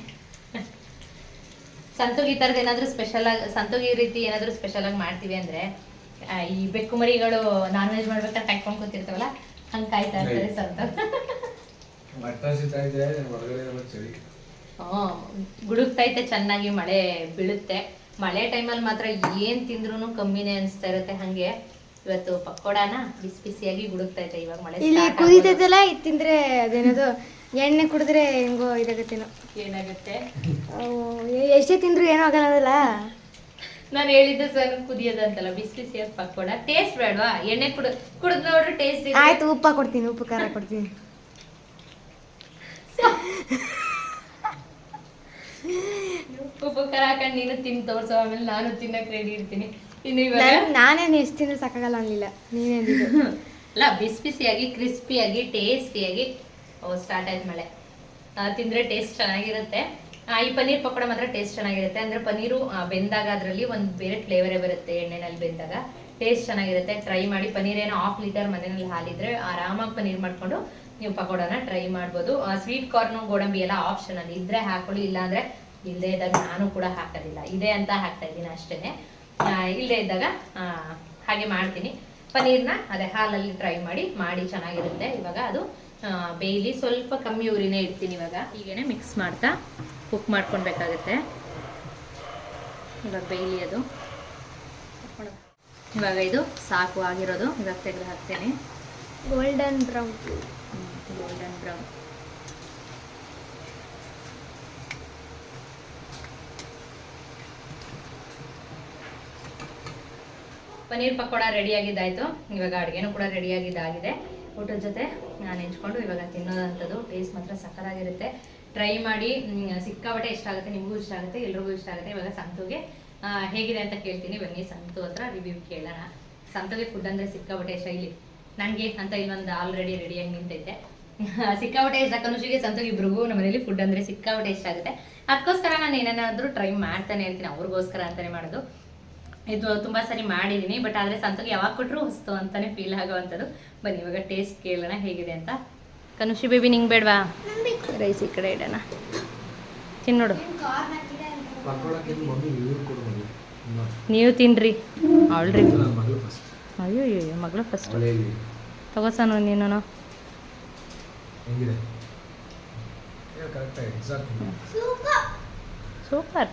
ಸಂತೂಗಿ ಈ ಥರದ್ದು ಏನಾದರೂ ಸ್ಪೆಷಲ್ ಆಗಿ ಸಂತುಗ್ ರೀತಿ ಏನಾದರೂ ಸ್ಪೆಷಲ್ ಆಗಿ ಮಾಡ್ತೀವಿ ಅಂದರೆ ಈ ಬೆಕ್ಕು ಮರಿಗಳು ನಾನ್ ವೆಜ್ ಮಾಡ್ಬೇಕಂತ ಕಾಯ್ಕೊಂಡು ಕೂತಿರ್ತಾವಲ್ಲ ಹಂಗೆ ಕಾಯ್ತಾ ಇರ್ತಾರೆ ಸಂತ ಗುಡುಕ್ತೈತೆ ಚೆನ್ನಾಗಿ ಮಳೆ ಬೀಳುತ್ತೆ. ಮಳೆ ಟೈಮಲ್ಲಿ ಮಾತ್ರ ಏನು ತಿಂದ್ರೂ ಕಮ್ಮಿನೇ ಅನಿಸ್ತಾ ಇರುತ್ತೆ ಹಂಗೆ. ಇವತ್ತು ಪಕೋಡಾನ ಬಿಸಿ ಬಿಸಿಯಾಗಿ ಗುಡುಕ್ತೈತೆ ಇವಾಗ ಮಳೆ ಇಲ್ಲಿ ಕುದಿತೈತಲ್ಲ ಇದು ತಿಂದ್ರೆ ಅದೇನದು ಎಣ್ಣೆ ಕುಡಿದ್ರೆ ಹೆಂಗೋ ಇದಾಗತ್ತೇನೋ. ಏನಾಗುತ್ತೆ? ಎಷ್ಟೇ ತಿಂದ್ರು ಏನೋ ಆಗಲ್ಲ ನಾನು ಹೇಳಿದ್ದು ಸರ್ ಕುದಿಯೋದಂತಲ್ಲ ಬಿಸಿ ಬಿಸಿಯಾಗಿ ಪಕೋಡ ಟೇಸ್ಟ್ ಬೇಡವಾ? ಎಣ್ಣೆ ಕುಡ ಕುಡಿದ್ ನೋಡ್ರಿ ಟೇಸ್ಟ್ ಆಯ್ತು ಉಪ್ಪ ಕೊಡ್ತೀನಿ ಉಪ್ಪು ಖಾರ ಕೊಡ್ತೀನಿ. ಉಪ್ಪು ಖಾರ ಹಾಕೊಂಡು ನೀನು ತಿಂದು ತೋರ್ಸೋ ಆಮೇಲೆ ನಾನು ತಿನ್ನಕ್ ರೆಡಿ ಇರ್ತೀನಿ. ಇನ್ನು ಇವಾಗ ನನ್- ನಾನೇನು ಎಷ್ಟು ತಿಂದ್ರೆ ಸಾಕಾಗಲ್ಲ ಅನ್ಲಿಲ್ಲ. ನೀನೇ ಅಲ್ಲ ಬಿಸಿ ಬಿಸಿಯಾಗಿ ಕ್ರಿಸ್ಪಿಯಾಗಿ ಟೇಸ್ಟಿಯಾಗಿ ಸ್ಟಾರ್ಟ್ ಆಯ್ತು ಮಳೆ. ತಿಂದರೆ ತಿಂದ್ರೆ ಟೇಸ್ಟ್ ಚೆನ್ನಾಗಿರುತ್ತೆ. ಈ ಪನ್ನೀರ್ ಪಕೋಡ ಮಾತ್ರ ಟೇಸ್ಟ್ ಚೆನ್ನಾಗಿರುತ್ತೆ. ಅಂದ್ರೆ ಪನ್ನೀರು ಬೆಂದಾಗ ಅದರಲ್ಲಿ ಒಂದು ಬೇರೆ ಫ್ಲೇವರೇ ಬರುತ್ತೆ ಎಣ್ಣೆನಲ್ಲಿ ಬೆಂದಾಗ. ಟೇಸ್ಟ್ ಚೆನ್ನಾಗಿರುತ್ತೆ. ಟ್ರೈ ಮಾಡಿ. ಪನ್ನೀರ್ ಏನೋ ಹಾಫ್ ಲೀಟರ್ ಮನೆಯಲ್ಲಿ ಹಾಲಿದ್ರೆ ಆರಾಮಾಗಿ ಪನ್ನೀರ್ ಮಾಡ್ಕೊಂಡು ನೀವು ಪಕೋಡನ ಟ್ರೈ ಮಾಡ್ಬೋದು. ಸ್ವೀಟ್ ಕಾರ್ನು ಗೋಡಂಬಿ ಎಲ್ಲ ಆಪ್ಷನ್ ಅಲ್ಲಿ ಇದ್ರೆ ಹಾಕೊಳ್ಳಿ. ಇಲ್ಲಾಂದ್ರೆ ಇಲ್ಲದೆ ಇದ್ದಾಗ ನಾನು ಕೂಡ ಹಾಕೋದಿಲ್ಲ. ಇದೆ ಅಂತ ಹಾಕ್ತಾ ಇದ್ದೀನಿ ಅಷ್ಟೇನೆ. ಇಲ್ಲದೆ ಇದ್ದಾಗ ಹಾಗೆ ಮಾಡ್ತೀನಿ. ಪನ್ನೀರ್ನ ಅದೇ ಹಾಲಲ್ಲಿ ಟ್ರೈ ಮಾಡಿ ಮಾಡಿ ಚೆನ್ನಾಗಿರುತ್ತೆ. ಇವಾಗ ಅದು ಬೇಯ್ಲಿ ಸ್ವಲ್ಪ ಕಮ್ಮಿ ಊರಿನೇ ಇಡ್ತೀನಿ ಇವಾಗ. ಹೀಗೇನೆ ಮಿಕ್ಸ್ ಮಾಡ್ತಾ ಕುಕ್ ಮಾಡ್ಕೊಳ್ಬೇಕಾಗುತ್ತೆ. ಇವಾಗ ಬೇಯಲಿ ಅದು. ಇವಾಗ ಇದು ಸಾಕು ಆಗಿರೋದು. ಇವಾಗ ತೆಗೆದು ಹಾಕ್ತೇನೆ. Golden brown golden brown paneer pakoda ready ಆಗಿದ್ದಾಯ್ತು ಇವಾಗ ಅಡುಗೆನೂ ಕೂಡ ರೆಡಿ ಆಗಿದ್ದಾಗಿದೆ ಊಟದ ಜೊತೆ ನಾನು ಹೆಂಚ್ಕೊಂಡು ಇವಾಗ ತಿನ್ನೋದಂಥದ್ದು. ಟೇಸ್ಟ್ ಮಾತ್ರ ಸಕ್ಕತ್ತಾಗಿರುತ್ತೆ ಟ್ರೈ ಮಾಡಿ ಸಿಕ್ಕಾಬಟ್ಟೆ ಸಿಕ್ಕಾಪಟ್ಟೆ ಇಷ್ಟ ಆಗುತ್ತೆ, ನಿಮಗೂ ಇಷ್ಟ ಆಗುತ್ತೆ, ಎಲ್ರಿಗೂ ಇಷ್ಟ ಆಗುತ್ತೆ. ಇವಾಗ ಸಂತುಗೆ ಹೇಗಿದೆ ಅಂತ ಕೇಳ್ತೀನಿ. ಬನ್ನಿ, ಸಂತು ಹತ್ರ ರಿವ್ಯೂ ಕೇಳೋಣ. ಸಂತುಗೆ ಫುಡ್ ಅಂದರೆ ಸಿಕ್ಕಾಪಟ್ಟೆ ಇಷ್ಟ. ಇಲ್ಲಿ ನನಗೆ ಅಂತ ಇಲ್ಲೊಂದು ಆಲ್ರೆಡಿ ರೆಡಿಯಾಗಿ ನಿಂತೈತೆ. ಸಿಕ್ಕಾಪಟ್ಟೆ ಇಷ್ಟ. ಕನುಷಿಗೆ ಸಂತೋಷ್ ಇಬ್ರಿಗೂ ನಮ್ಮ ಮನೇಲಿ ಫುಡ್ ಅಂದರೆ ಸಿಕ್ಕಾಪಟ್ಟೆ ಇಷ್ಟ ಆಗುತ್ತೆ. ಅದಕ್ಕೋಸ್ಕರ ನಾನು ಏನೇನಾದರೂ ಟ್ರೈ ಮಾಡ್ತಾನೆ ಇರ್ತೀನಿ ಅವ್ರಿಗೋಸ್ಕರ ಅಂತಾನೆ ಮಾಡೋದು. ಇದು ತುಂಬ ಸರಿ ಮಾಡಿದ್ದೀನಿ ಬಟ್ ಆದರೆ ಸಂತೋಷ್ ಯಾವಾಗ ಕೊಟ್ಟರು ಹೊಸ್ತು ಅಂತಾನೆ ಫೀಲ್ ಆಗೋವಂಥದ್ದು. ಬನ್ನಿ, ಇವಾಗ ಟೇಸ್ಟ್ ಕೇಳೋಣ ಹೇಗಿದೆ ಅಂತ. ಕನುಷಿ ಬೇಬಿ ನಿಂಗೆ ಬೇಡವಾ? ರೈಸ್ ಈ ಕಡೆ ಇಡೋಣ. ತಿನ್ನೋಡು ನೀವು ತಿನ್ರಿ. ಅವಳ್ರಿ ಅಯ್ಯೋ ಅಯ್ಯೋ ಮಗಳು ಫಸ್ಟ್ ತಗೋಸನು ನೀನು ಹೆಂಗಿದೆ? ಕರೆಕ್ಟಾಗಿ ಎಕ್ಸಾಕ್ಟ್ ಸೂಪರ್.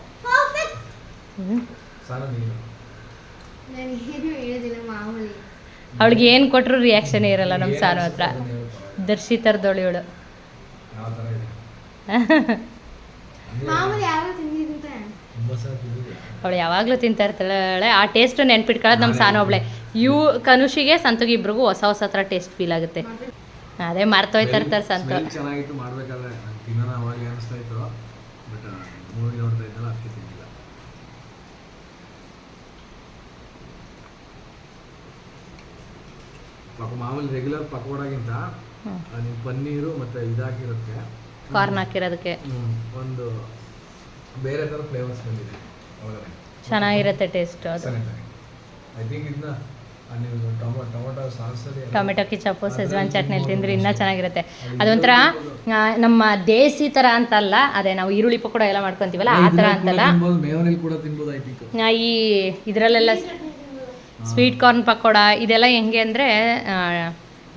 ಅವಳಿಗೆ ಏನು ಕೊಟ್ಟರು ರಿಯಾಕ್ಷನ್ ಇರಲ್ಲ ನಮ್ಮ ಸಾನು ಹತ್ರ. ದರ್ಶಿ ಥರದವಳು ಇವಳು ಅವಳು ಯಾವಾಗಲೂ ತಿಂತಾ ಇರ್ತಾಳೆ. ಆ ಟೇಸ್ಟ್ ನೆನ್ಪಿಟ್ಕೊಳ್ಳೋದು ನಮ್ಮ ಸಾನು ಒಬ್ಳೆ ಇವು ಕನುಷಿಗೆ ಸಂತುಗೆ ಇಬ್ರಿಗೂ ಹೊಸ ಹೊಸ ಥರ ಟೇಸ್ಟ್ ಫೀಲ್ ಆಗುತ್ತೆ. ಅದೇ ಮರ್ತೋಯ್ತಾ ಇರ್ತಾರೆ ಸಂತು. ಸ್ಮೆಲ್ ಚೆನ್ನಾಗಿತ್ತು ಮಾಡ್ಬೇಕಾದ್ರೆ ನಂಗೆ ತಿನ್ನೋಣ ಅವಾಗ ಅನಿಸ್ತಾ ಇತ್ತು. ಬಟ್ ಮೂವಿ ನೋಡ್ತಾ ಇದ್ದಲ್ಲ ಅದಕ್ಕೆ ತಿಂದಿಲ್ಲ. ಪಾಪ ಮಾಮೂಲಿ ರೆಗ್ಯುಲರ್ ಪಕೋಡಾಗಿಂತ. ನೀವು ಪನ್ನೀರು ಮತ್ತೆ ಇದಾಕಿರುತ್ತೆ ಕಾರ್ನ್ ಹಾಕಿರೋದಕ್ಕೆ. ಒಂದು ಬೇರೆ ಥರ ಫ್ಲೇವರ್ಸ್ ಬಂದಿದೆ. ಒಳಗಡೆ ಚೆನ್ನಾಗಿರುತ್ತೆ ಟೇಸ್ಟ್ ಅದು. ಐ ಥಿಂಕ್ ಇದನ್ನ ಟೊಮೊಟೊ ಕಿಚಪ್ಪು ಸೆಜ್ವಾನ್ ಚಟ್ನಿಲಿ ತಿಂದ್ರೆ ಇನ್ನೂ ಚೆನ್ನಾಗಿರುತ್ತೆ. ಅದೊಂಥರ ನಮ್ಮ ದೇಸಿ ಥರ ಅಂತಲ್ಲ ಅದೇ ನಾವು ಈರುಳ್ಳಿ ಪಕೋಡ ಎಲ್ಲ ಮಾಡ್ಕೊಂತೀವಲ್ಲ ಆ ಥರ ಅಂತಲ್ಲ. ಈ ಇದರಲ್ಲೆಲ್ಲ ಸ್ವೀಟ್ ಕಾರ್ನ್ ಪಕೋಡ ಇದೆಲ್ಲ ಹೆಂಗೆ ಅಂದರೆ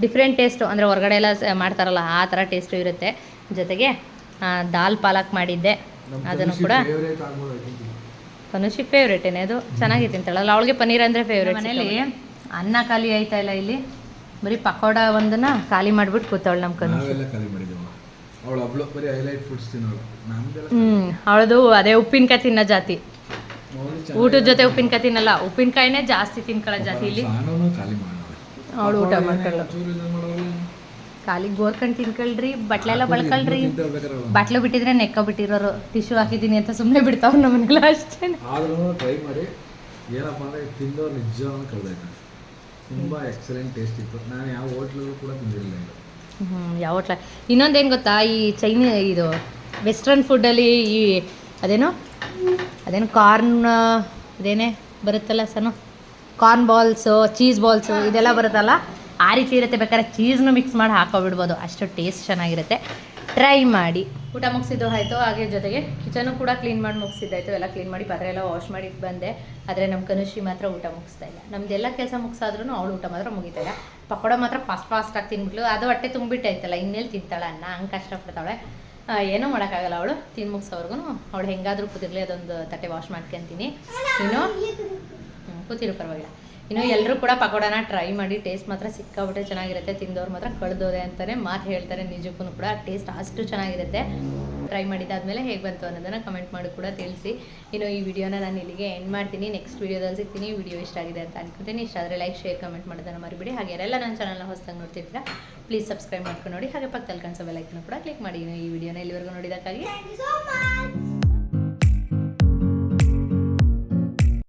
ಡಿಫ್ರೆಂಟ್ ಟೇಸ್ಟು ಅಂದರೆ ಹೊರಗಡೆ ಎಲ್ಲ ಮಾಡ್ತಾರಲ್ಲ ಆ ಥರ ಟೇಸ್ಟು ಇರುತ್ತೆ. ಜೊತೆಗೆ ಆ, ದಾಲ್ ಪಾಲಕ್ ಮಾಡಿದ್ದೆ. ಅದನ್ನು ಕೂಡ ಫೇವ್ರೇಟ್ ಕನುಷಿ ಫೇವ್ರೇಟೇನೆ ಅದು ಚೆನ್ನಾಗಿ ತಿಂತಾಳಲ್ಲ ಅವಳಿಗೆ ಪನ್ನೀರ್ ಅಂದರೆ ಫೇವ್ರೇಟ್ ಮನೇಲಿ ಅನ್ನ ಖಾಲಿ ಆಯ್ತಾ ಇಲ್ಲ ಇಲ್ಲಿ? ಬರೀ ಪಕೋಡ ಒಂದನ್ನ ಖಾಲಿ ಮಾಡ್ಬಿಟ್ಟು ಕೂತವಳು ನಮ್ಮ ಕನು ನಾವೆಲ್ಲ ಖಾಲಿ ಮಾಡಿದ್ದೇವೆ. ಅವಳು ಒಬ್ಳು ಬರೀ ಹೈಲೈಟ್ ಫುಡ್ಸ್ ತಿನ್ನೋಳು. ನಮ್ದೆಲ್ಲ ಹ್ಞೂ ಅವಳದು ಅದೇ ಉಪ್ಪಿನಕಾಯಿ ತಿನ್ನೋ ಜಾತಿ. ಊಟದ ಜೊತೆ ಉಪ್ಪಿನಕಾಯಿ ತಿನ್ನಲ್ಲ. ಉಪ್ಪಿನಕಾಯಿನೇ ಜಾಸ್ತಿ ತಿನ್ಕೊಳ್ಳೋ ಜಾತಿ ಇಲ್ಲಿ. ಅವಳು ಊಟ ಮಾಡ್ಕೊಳ್ಳೋ ಕಾಲಿಗೆ ಗೋರ್ಕಂಡ್ ತಿನ್ಕೊಳ್ರಿ ಬಟ್ಲೆಲ್ಲ ಬಳ್ಕೊಳ್ರಿ. ಬಟ್ಲು ಬಿಟ್ಟಿದ್ರೆ ನೆಕ್ಕ ಬಿಟ್ಟಿರೋರು ಟಿಶ್ಯೂ ಹಾಕಿದ್ದೀನಿ ಅಂತ ಸುಮ್ಮನೆ ಬಿಡ್ತಾವ್ರು ನಮ್ಮನೆಲ್ಲ ಅಷ್ಟೇ. ಆದ್ರೂ ಟ್ರೈ ಮಾಡಿ. ಏನಪ್ಪ ಅಂದರೆ ತಿಂದೋ ನಿಜವಾಗ್ಲೂ ಕಳೆದೈತೆ. ತುಂಬ ಎಕ್ಸಲೆಂಟ್ ಟೇಸ್ಟ್ ಇತ್ತು. ನಾನು ಯಾವ ಹೋಟ್ಲಲ್ಲೂ ಕೂಡ ತಿಂದಿರಲಿಲ್ಲ ಹ್ಞೂ ಯಾವ ಹೋಟ್ಲ? ಇನ್ನೊಂದೇನು ಗೊತ್ತಾ? ಈ ಚೈನಿ ಇದು ವೆಸ್ಟರ್ನ್ ಫುಡ್ಡಲ್ಲಿ ಈ ಅದೇನೋ? ಅದೇನು ಕಾರ್ನ್ ಅದೇನೇ ಬರುತ್ತಲ್ಲ ಸನು? ಕಾರ್ನ್ ಬಾಲ್ಸು ಚೀಸ್ ಬಾಲ್ಸು ಇದೆಲ್ಲ ಬರುತ್ತಲ್ಲ, ಆ ರೀತಿ ಇರುತ್ತೆ. ಬೇಕಾದ್ರೆ ಚೀಸ್ನು ಮಿಕ್ಸ್ ಮಾಡಿ ಹಾಕೋಬಿಡ್ಬೋದು. ಅಷ್ಟು ಟೇಸ್ಟ್ ಚೆನ್ನಾಗಿರುತ್ತೆ. ಟ್ರೈ ಮಾಡಿ. ಊಟ ಮುಗಿಸಿದ್ದು ಆಯಿತು. ಹಾಗೆ ಜೊತೆಗೆ ಕಿಚನು ಕೂಡ ಕ್ಲೀನ್ ಮಾಡಿ ಮುಗಿಸಿದ್ದಾಯ್ತು ಎಲ್ಲ ಕ್ಲೀನ್ ಮಾಡಿ ಪಾತ್ರೆ ಎಲ್ಲ ವಾಶ್ ಮಾಡಿ ಬಂದೆ. ಆದರೆ ನಮ್ಮ ಕನುಷಿ ಮಾತ್ರ ಊಟ ಮುಗಿಸ್ತಾ ಇಲ್ಲ. ನಮ್ದೆಲ್ಲ ಕೆಲಸ ಮುಗಿಸಾದ್ರೂ ಅವಳು ಊಟ ಮಾತ್ರ ಮುಗಿತಾ ಇಲ್ಲ. ಪಕೋಡ ಮಾತ್ರ ಫಾಸ್ಟ್ ಫಾಸ್ಟಾಗಿ ತಿನ್ಬಿಟ್ಲು. ಅದು ಹೊಟ್ಟೆ ತುಂಬಿಟ್ಟೈತಲ್ಲ ಇನ್ನೇಲಿ ತಿಂತಾಳೆ ಅನ್ನ ಹಂಗೆ ಕಷ್ಟಪಡ್ತಾಳೆ. ಏನೂ ಮಾಡೋಕ್ಕಾಗಲ್ಲ ಅವಳು. ತಿನ್ ಮುಗಿಸೋವರೆಗೂ ಅವಳು ಹೆಂಗಾದರೂ ಕುದಿರಲಿ, ಅದೊಂದು ತಟ್ಟೆ ವಾಶ್ ಮಾಡ್ಕೊಂತೀನಿ. ಇನ್ನು ಕೂತಿರು ಪರವಾಗಿಲ್ಲ. ಇನ್ನು ಎಲ್ಲರೂ ಕೂಡ ಪಕೋಡನ ಟ್ರೈ ಮಾಡಿ ಟೇಸ್ಟ್ ಮಾತ್ರ ಸಿಕ್ಕಾಬಿಟ್ಟೆ ಚೆನ್ನಾಗಿರುತ್ತೆ. ತಿಂದವ್ರು ಮಾತ್ರ ಕಳ್ದೋದೆ ಅಂತಲೇ ಮಾತು ಹೇಳ್ತಾರೆ ನಿಜಕ್ಕೂ ಕೂಡ. ಟೇಸ್ಟ್ ಅಷ್ಟು ಚೆನ್ನಾಗಿರುತ್ತೆ. ಟ್ರೈ ಮಾಡಿದ್ದಾದಮೇಲೆ ಹೇಗೆ ಬಂತು ಅನ್ನೋದನ್ನು ಕಮೆಂಟ್ ಮಾಡಿ ಕೂಡ ತಿಳಿಸಿ. ಇನ್ನು ಈ ವಿಡಿಯೋನ ನಾನು ಇಲ್ಲಿಗೆ ಎಂಡ್ ಮಾಡ್ತೀನಿ. ನೆಕ್ಸ್ಟ್ ವಿಡಿಯೋದಲ್ಲಿ ಸಿಗ್ತೀನಿ. ವಿಡಿಯೋ ಇಷ್ಟ ಆಗಿದೆ ಅಂತ ಅನ್ಕೋತೀನಿ. ಇಷ್ಟ ಆದರೆ ಲೈಕ್ ಶೇರ್ ಕಮೆಂಟ್ ಮಾಡೋದನ್ನು ಮರಿಬಿಡಿ. ಹಾಗೆ ಎಲ್ಲ ನನ್ನ ಚಾನಲ್ನ ಹೊಸದಾಗಿ ನೋಡ್ತಿರ್ತೀರಾ ಪ್ಲೀಸ್ ಸಬ್ಸ್ಕ್ರೈಬ್ ಮಾಡ್ಕೊಂಡು ನೋಡಿ. ಹಾಗೆ ಪಕ್ಕದಲ್ಲಿ ಕಾಣಿಸೋ ಬೆಲ್ಲೈಕನ್ನು ಕೂಡ ಕ್ಲಿಕ್ ಮಾಡಿ. ಇನ್ನು ಈ ವಿಡಿಯೋನ ಇಲ್ಲಿವರೆಗೂ ನೋಡಿದಕ್ಕಾಗಿ ಥ್ಯಾಂಕ್ ಯು ಸೋ ಮಚ್